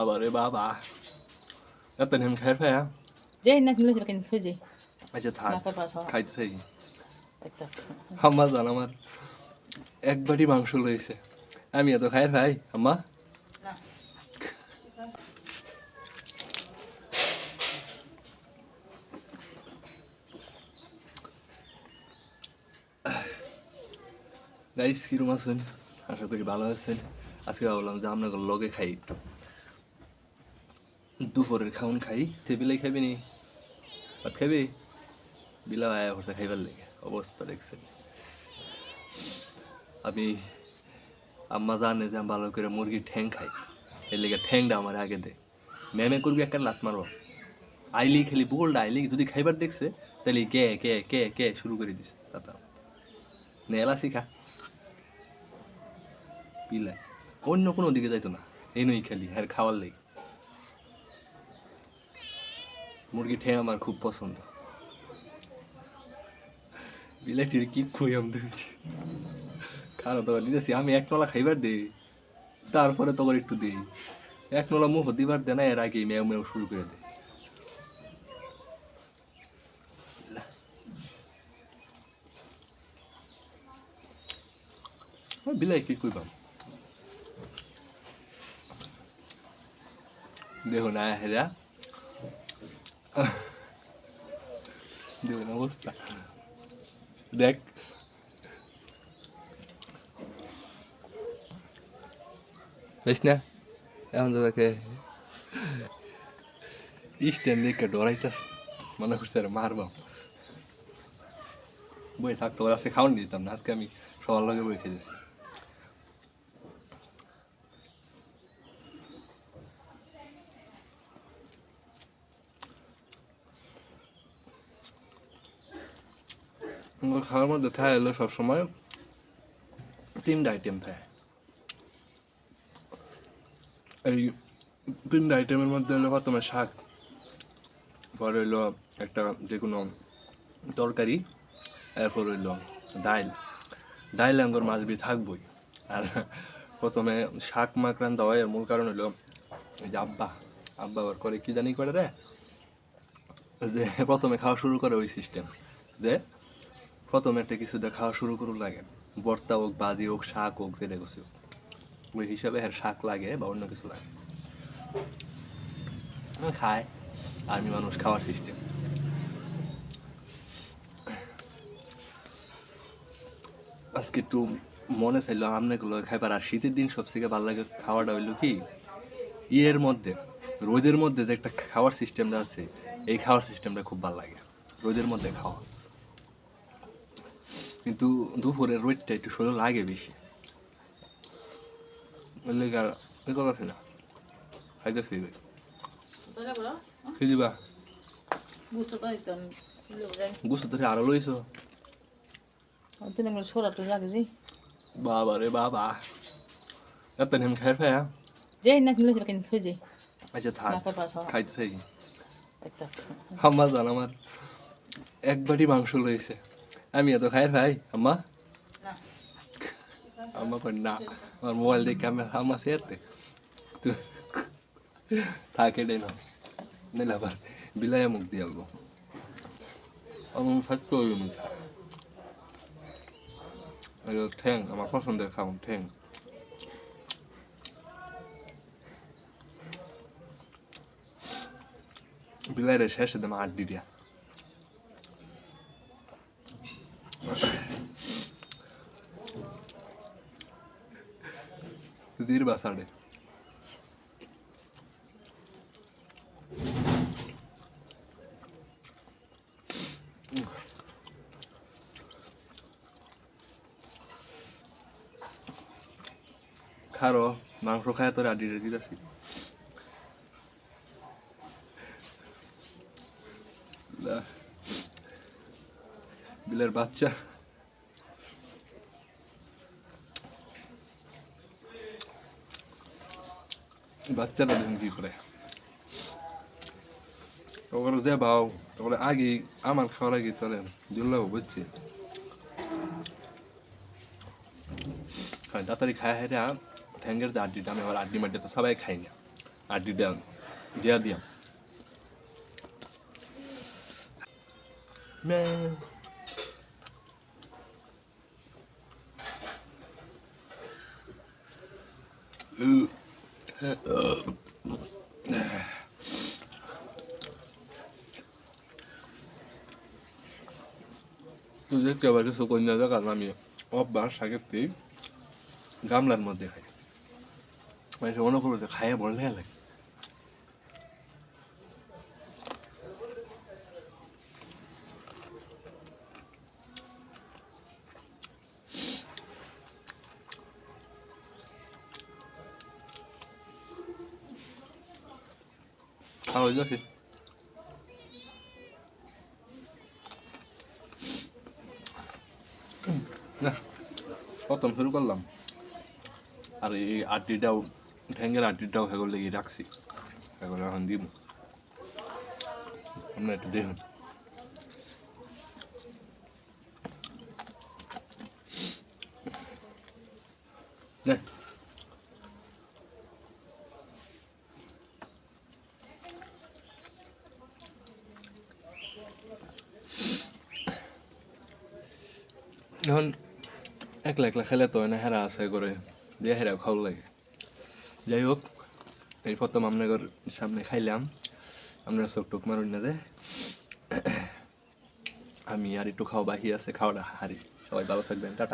বাবা রে বাবা এত নেম খাই ফেয়া যে না কিনলে সেটা কিনতে যে আচ্ছা থাক। খাইতে থাকি একটা জান আমার এক বাটি মাংস রয়েছে আমি এত খাই ভাই আম্মা গাইস কিরম আছেন আশা করি ভালো আছেন আজকে ভাবলাম যে আপনাকে লগে খাই একটু দুপুরের খাউন খাই, টেবিলে খাবি নি? ভাত খাবি বিলা আয়া করছে খাইবার লেগে, অবস্থা দেখছেন আমি আম্মা জানে যে আমি ভালো করে মুরগির ঠ্যাং খাই, এর লেগে ঠ্যাংটা আমার আগে দে। ম্যামে করবি একটা লাত মারব আইলি খালি বোল্ড আইলি যদি খাইবার দেখছে, তাহলে কে কে কে কে শুরু করে দিছে কথা নেলা শিখা পিলাই অন্য কোনো দিকে যাইতো না এই নই খালি, আর খাওয়ার লেগে। মুরগি ঠ্যাং আমার খুব পছন্দ। বিলাইটির কি খুঁই আমি দিচ্ছি খারাপ তো দিতেছি, আমি এক নলা খাইবার দিই, তারপরে তোর একটু দিই। এক নলা মুখ দিবার দে না এর আগে মেও মেও শুরু করে দেয় বিলাই কি কইবাম? দেখুন আয়া হেরা। দেখুন অবস্থা দেখ বেশ না এখন তো তাকে স্ট্যান্ড দেখে ডরাইতেছে মনে করছে আর মারবাম বই থাকতো আজকে খাওয়ান দিতাম না আজকে আমি সবার লগে বই খেয়েছি খাওয়ার মধ্যে থাকে হলো সবসময় তিনটা আইটেম থাকে এই তিনটা আইটেমের মধ্যে হলো প্রথমে শাক, পরে হইল একটা যে কোনো তরকারি, এরপর হইল ডাইল। ডাইল আঙ্গর মাছ বি থাকবই। আর প্রথমে শাক মাখ রান্ধা হয় এর মূল কারণ হইল যে আব্বা আব্বা আবার করে কি জানি করে রে? যে প্রথমে খাওয়া শুরু করে ওই সিস্টেম যে প্রথমে একটা কিছু খাওয়া শুরু করুন লাগে। ভর্তা হোক বাজি হোক, শাক হোক, যেটা কিছু। ওই হিসাবে হ্যাঁ শাক লাগে বা অন্য কিছু লাগে। খায় আর্মি মানুষ, খাওয়ার সিস্টেম আজকে একটু মনে চাইলো, আমনেগুলো খাইবার, আর শীতের দিন সবথেকে ভালো লাগে খাওয়াটা হইল কি, ইয়ের মধ্যে, রোদের মধ্যে যে একটা খাওয়ার সিস্টেমটা আছে, এই খাওয়ার সিস্টেমটা খুব ভালো লাগে। রোদের মধ্যে খাওয়া। কিন্তু দুপুরে রোদটা একটু শরীর লাগে বেশি। ওই আর ওই কথা খাইতেছি বুঝতে ধরে আরও লইছো বাবা রে বাবা। এত নেম খাই ফেয়া। না কিনলে আচ্ছা থাক। খাইতে থাকি। জান আমার। এক বাটি মাংস রয়েছে আমি এত খাই ভাই আম্মা আম্মা কই না আমার মোবাইল দেখে আমি আম্মা সেরতে থাকে ডে না নিলে আবার বিলায় মুখ দিয়ে আলবো আমার ওই মুখ ঠ্যাং আমার পছন্দের খাওন ঠ্যাং বিলাইরে শেষে দেম আড্ডি দিয়া দীর বাসাড়ে খারো মাংস খায় তোর আড্ডি রেডি দিতেছি বিলের বাচ্চা বাচ্চারা দেখুন কি করে ওগুলো যে বাও ওগুলো আগে আমার খাওয়ার আগে তোরে দুর্লভ বুঝছি তাড়াতাড়ি খায় হেরে ঠ্যাঙ্গের যে আড্ডিটা আমি আবার আড্ডি মাড্ডি তো সবাই খাই না আড্ডিটা দিয়া দিয়াম ম্যাও। তুই দেখতে পাচ্ছি সুকন্যা জায়গা আমি অভ্যাস আগেতেই গামলার মধ্যে খাই মানে মনে যে খাইয়ে বড় লেগে খাওয়া যাচ্ছে না প্রথম শুরু করলাম আর এই আড্ডিটাও ঠ্যাঙ্গের আড্ডিটাও হেগুলো লেগে রাখছি এগুলো এখন দিব আপনার একটু দেখুন দেখ এখন একলা একলা খেলে তো না হেরা আছে করে দিয়ে হেরা খাওয়া লাগে যাই হোক এই প্রথম আপনাদের সামনে খাইলাম আমরা চোখ টুক মারুন না যে আমি আর একটু খাওয়া বাহি আছে খাওয়াটা হারি সবাই ভালো থাকবেন টাটা